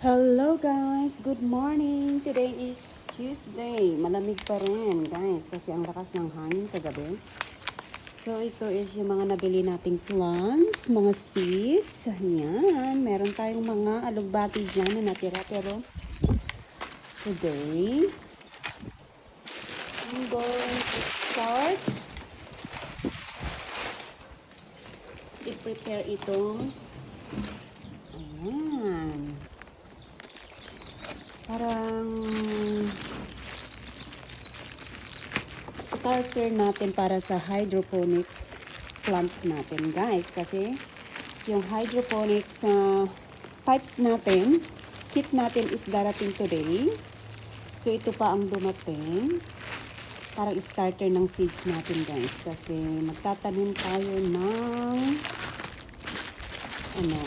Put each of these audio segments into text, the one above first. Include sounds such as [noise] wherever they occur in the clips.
Hello guys! Good morning! Today is Tuesday. Malamig pa rin guys kasi ang lakas ng hangin kagabi. So ito is yung mga nabili nating plants, mga seeds. Ayan, meron tayong mga alugbati dyan na natira pero today I'm going to start i-prepare itong ayan parang starter natin para sa hydroponics plants natin guys. Kasi yung hydroponics na pipes natin kit natin is darating today. So ito pa ang dumating parang starter ng seeds natin guys. Kasi magtatanim tayo ng ano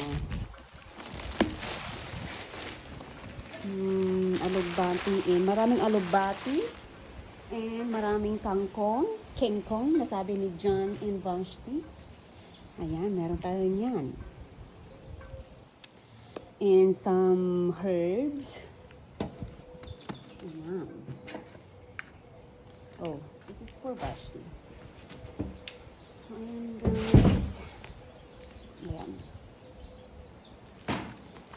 Hmm, alugbati eh. Maraming alugbati and maraming kangkong, kengkong, nasabi ni John and Vashti. Ayan, meron tayo niyan. And some herbs. Ayan. Oh, this is for Vashti. Ayan guys. Ayan.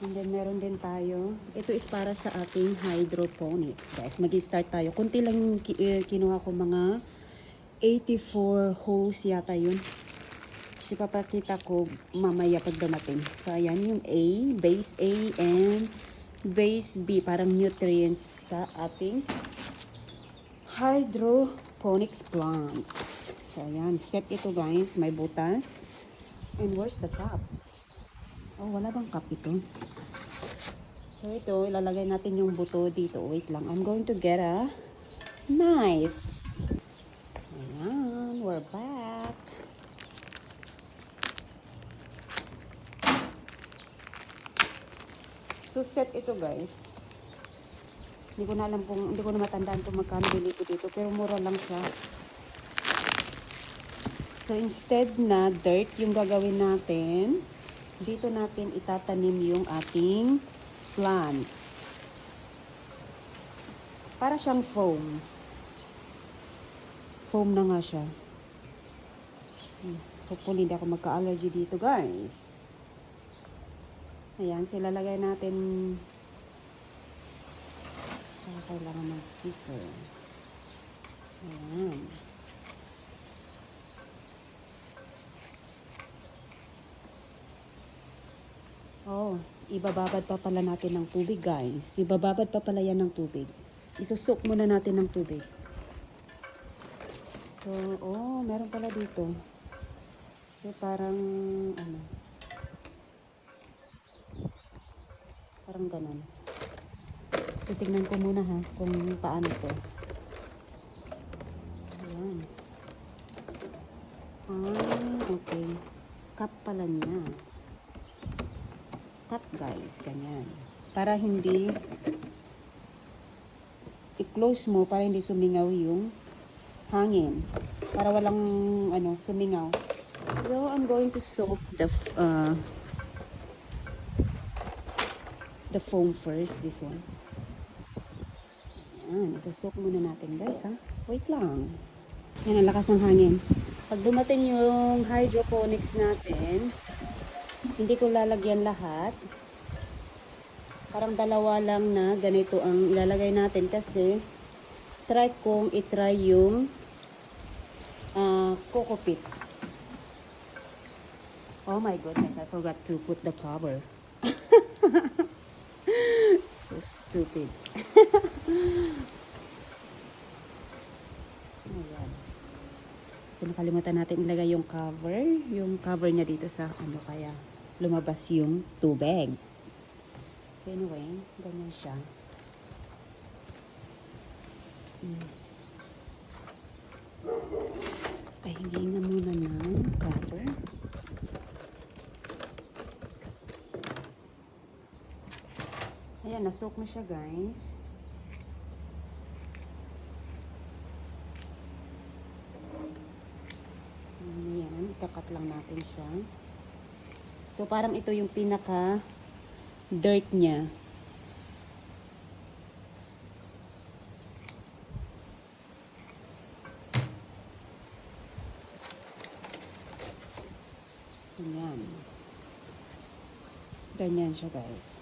And then meron din tayo. Ito is para sa ating hydroponics. Guys, mag-start tayo. Kunti lang eh, kinuha ko mga 84 holes yata yun. So, papakita ko mamaya pag dumating. So, ayan yung A, base A, and base B. Parang nutrients sa ating hydroponics plants. So, ayan. Set ito guys. May butas. And where's the top? Oh, wala bang cup ito? So ito, ilalagay natin yung buto dito. Wait lang. I'm going to get a knife. Ayan, we're back. So set ito guys. Hindi ko na alam kung, hindi ko na matandaan kung magkano bili ko dito. Pero mura lang siya. So instead na dirt yung gagawin natin, dito natin itatanim yung ating plants. Para siyang foam. Foam na nga siya. Hmm, Hopefully hindi ako magka-allergy dito guys. Ayan, so ilalagay natin kailangan ng scissor. Ayan. Oh, ibababad pa pala natin ng tubig, guys. Ibababad pa pala yan ng tubig. Isusok muna natin ng tubig. So, oh, meron pala dito. So, parang, ano, parang ganun. Titignan ko muna ha, kung paano to. Ayan. Ah, okay. Cup pala niya cup guys, ganyan. Para hindi i-close mo para hindi sumingaw yung hangin. Para walang ano, sumingaw. So, I'm going to soak the uh, the foam first, this one. Yan, isusok muna natin guys ha. Wait lang. Yan, ang lakas ng hangin. Pag dumating yung hydroponics natin, hindi ko lalagyan lahat. Parang dalawa lang na ganito ang ilalagay natin kasi try kong itry yung uh, coco pit. Oh my goodness, I forgot to put the cover. [laughs] so stupid. [laughs] Ayan. So nakalimutan natin ilagay yung cover, yung cover niya dito sa ano kaya lumabas yung tubig. So anyway, ganyan siya. Hmm. Pahingi nga muna ng cover. Ayan, nasok na siya guys. Ayan, ikakat lang natin siya. So, parang ito yung pinaka dirt niya. Ganyan. Ganyan siya guys.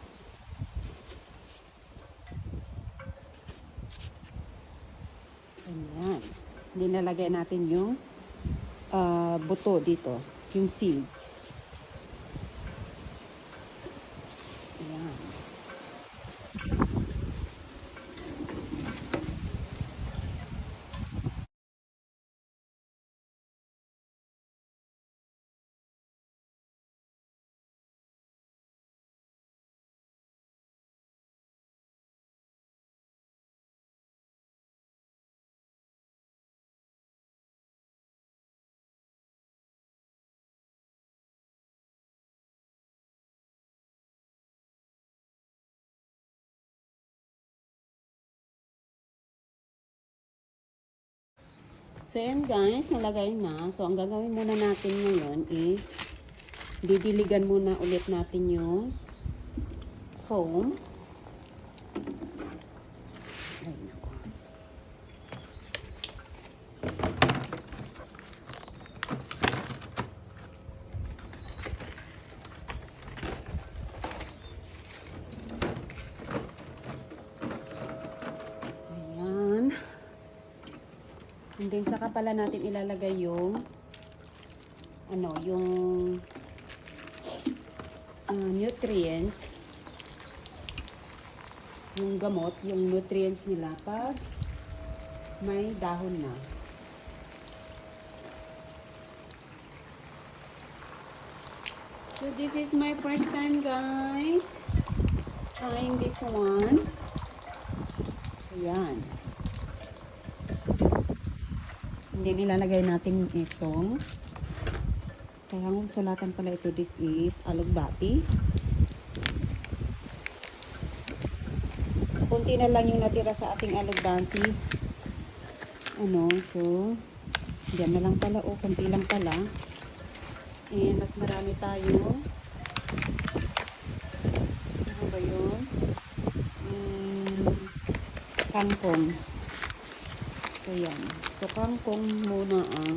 Ganyan. Dinalagay natin yung uh, buto dito. Yung seeds. So, ayan guys, nalagay na. So, ang gagawin muna natin ngayon is didiligan muna ulit natin yung foam. And then, saka pala natin ilalagay yung ano, yung ah, nutrients yung gamot, yung nutrients nila pag may dahon na. So, this is my first time, guys. Trying this one. Ayan. Hindi nilalagay natin ito. Kailangan sulatan pala ito. This is alugbati. So, kunti na lang yung natira sa ating alugbati. Ano, so, yan na lang pala. O, kunti lang pala. And, mas marami tayo. Ano ba yun? Mm, kangkong. So, yan. So, kangkong muna ang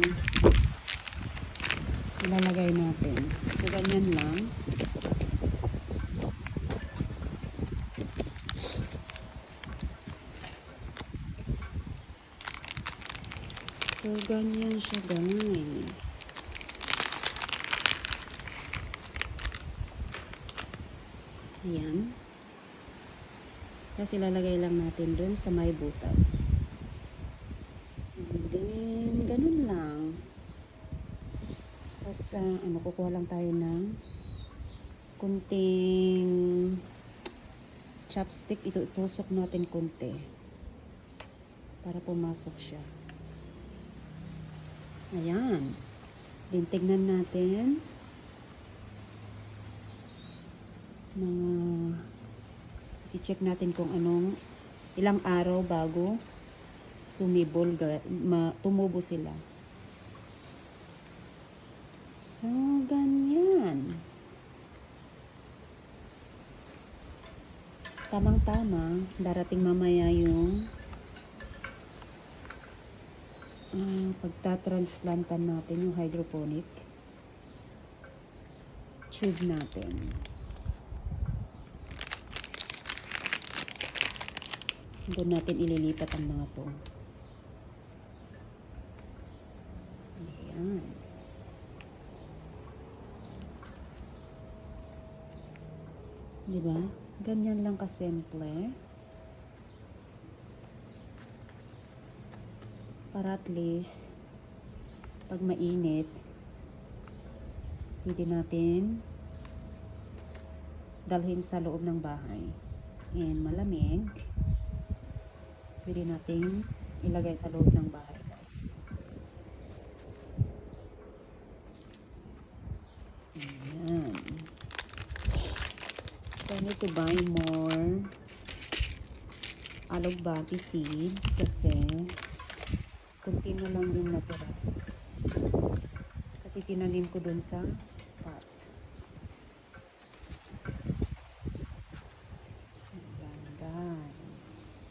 ilalagay natin. So, ganyan lang. So, ganyan siya, guys. Ayan. Tapos ilalagay lang natin dun sa may butas. And then, ganun lang. Tapos, ah, ano, kukuha lang tayo ng kunting chopstick. Ito, itusok natin kunti. Para pumasok siya. Ayan. Then, tignan natin. Mga, i-check natin kung anong, ilang araw bago sumibol, tumubo sila. So, ganyan. Tamang-tama, darating mamaya yung ah, pagtatransplantan natin yung hydroponic tube natin. Doon natin ililipat ang mga to. Ayan. Di ba? Ganyan lang kasimple. Para at least, pag mainit, pwede natin dalhin sa loob ng bahay. And malamig, pwede natin ilagay sa loob ng bahay, guys. Ayan. So, I need to buy more alugbati seed kasi kunti na lang yung natira. Kasi tinanim ko dun sa pot. Ayan, guys.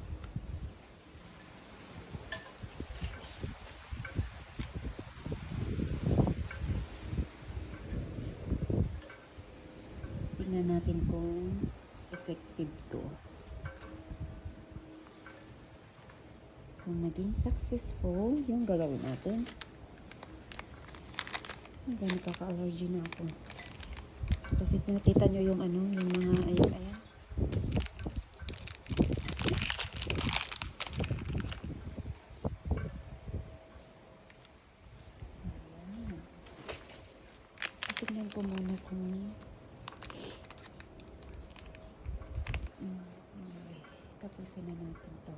Tingnan natin kung effective to. Kung naging successful, yung gagawin natin. Ay, nakaka-allergy na ako. Kasi nakita nyo yung ano, yung mga, ayan, ayan. Tingnan ko muna kung Mm, okay. Tapusin na natin to.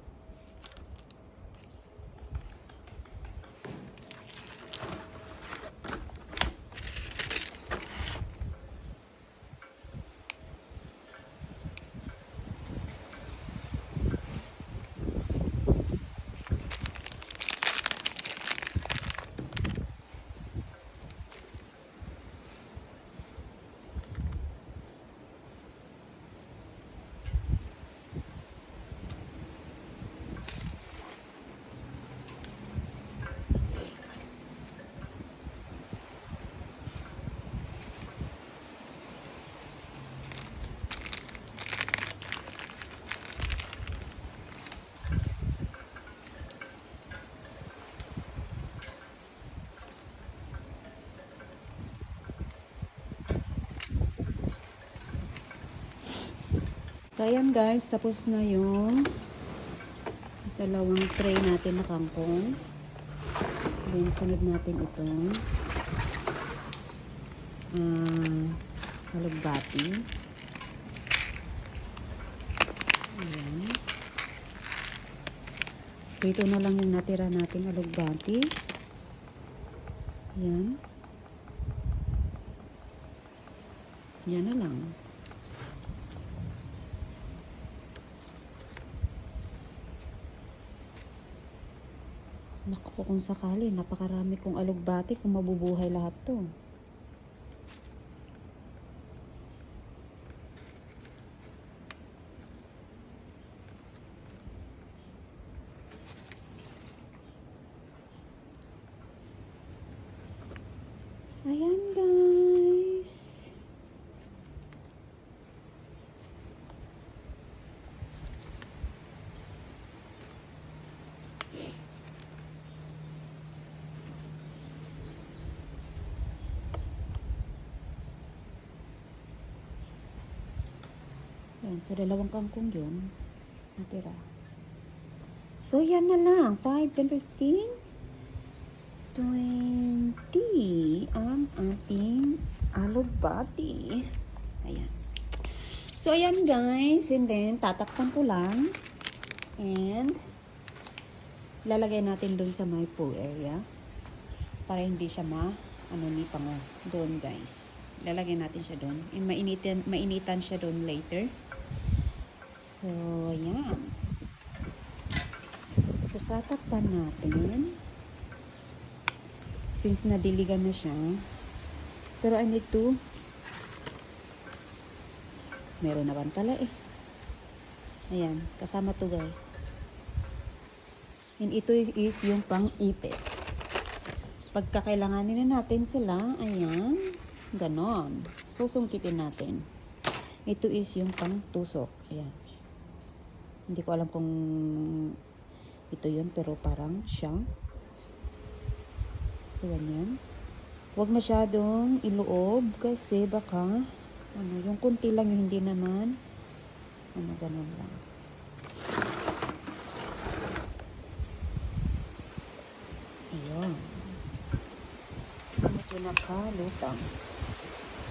So, ayan guys, tapos na yung dalawang tray natin na kangkong. Then, sunod natin itong uh, halugbati. Ayan. So, ito na lang yung natira nating halugbati. Ayan. Yan na lang. Naku, kung sakali, napakarami kong alugbati kung mabubuhay lahat to. Ayan guys. Yan, so dalawang kangkong yun. Natira. So, yan na lang. 5, 10, 15, 20 ang ating alugbati. Ayan. So, ayan guys. And then, tatakpan ko lang. And, lalagay natin dun sa my pool area. Para hindi siya ma, ano ni pango. Doon guys. Lalagay natin siya doon. Mainitan, mainitan siya doon later. So, yan. So, satakpan natin. Since nadiligan na siya. Pero I need to meron naman pala eh. Ayan. Kasama to guys. And ito is yung pang-ipit. Pagkakailanganin na natin sila, ayan, ganon. Susungkitin natin. Ito is yung pang-tusok. Ayan. Hindi ko alam kung ito yun, pero parang siyang. So, ganyan. Huwag masyadong iloob kasi baka, ano, yung kunti lang yung hindi naman, ano, ganun lang. Ayun. Medyo nakalutang.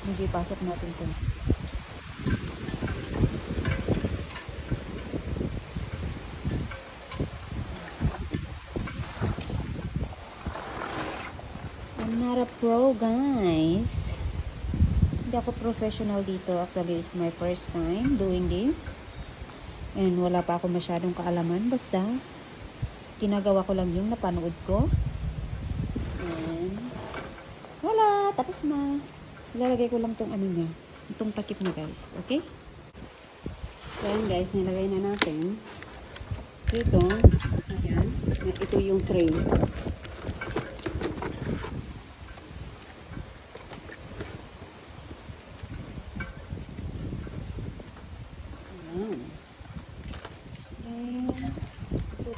Medyo ipasok natin ito. I'm not a pro, guys. Hindi ako professional dito. Actually, it's my first time doing this. And wala pa ako masyadong kaalaman. Basta, ginagawa ko lang yung napanood ko. And, wala. Tapos na. Ilalagay ko lang tong ano niya. Itong takip na, guys. Okay? So, ayan, guys. Nilagay na natin. So, ito. Ayan. Ito yung tray.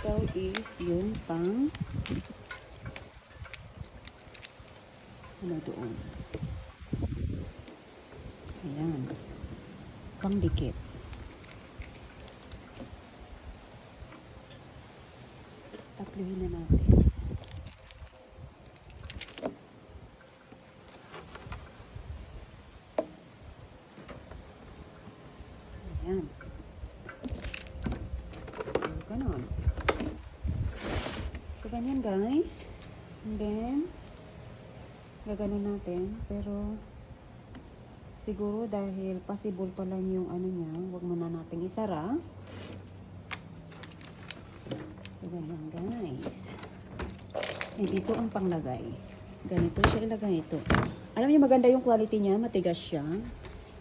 ibabaw is yung pang ano doon. Ayan. Pang dikit. Tatluhin na natin. Ayan. Ganon. So, ganyan guys. And then, gaganon natin. Pero, siguro dahil possible pa lang yung ano niya, huwag muna nating isara. So, ganyan guys. And ito ang panglagay. Ganito siya ilagay ito. Alam niyo maganda yung quality niya, matigas siya.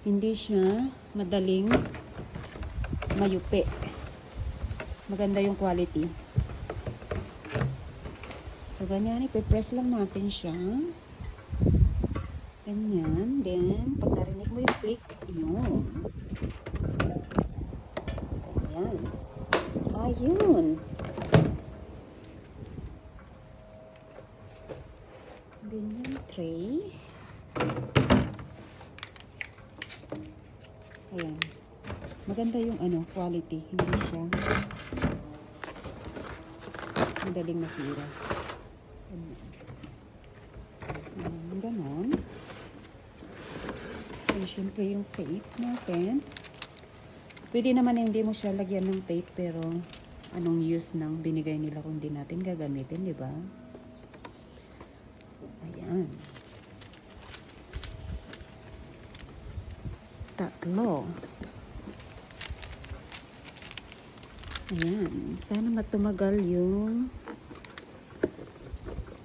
Hindi siya madaling mayupi. Maganda yung quality. So, ganyan. Ipipress lang natin siya. Ganyan. Then, pag narinig mo yung click, yun. Ganyan. Ayun. Ganyan tray. Ayan. Maganda yung ano, quality. Hindi siya madaling masira. Ganyan. Ayan, ganon. And syempre yung tape natin. Pwede naman hindi mo siya lagyan ng tape pero anong use ng binigay nila kung di natin gagamitin, di ba? Ayan. Tatlo. Ayan. Sana matumagal yung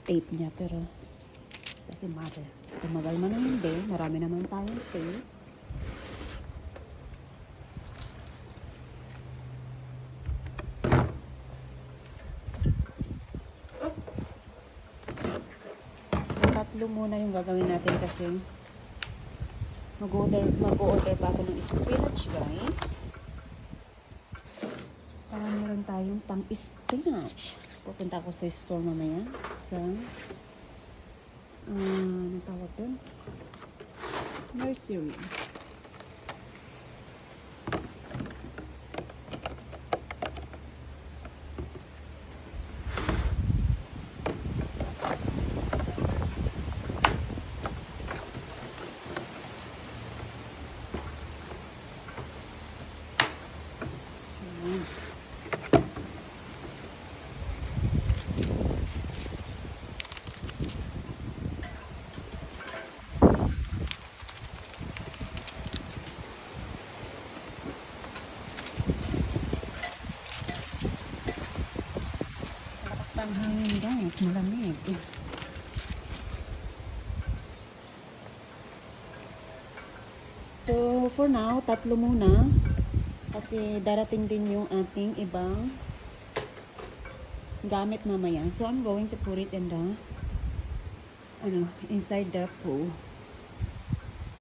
tape niya pero kasi matter. Tumagal man o hindi. Marami naman tayong tape. So, tatlo muna yung gagawin natin kasi mag-order mag-order pa ako ng spinach, guys. Para meron tayong pang spinach. Pupunta ako sa store mamaya sa uh, ano tawag? Nursery. Ayan. Malakas pa ang guys, malamig. So, for now, tatlo muna. Kasi darating din yung ating ibang gamit mamaya. So, I'm going to put it in the, ano, inside the pool.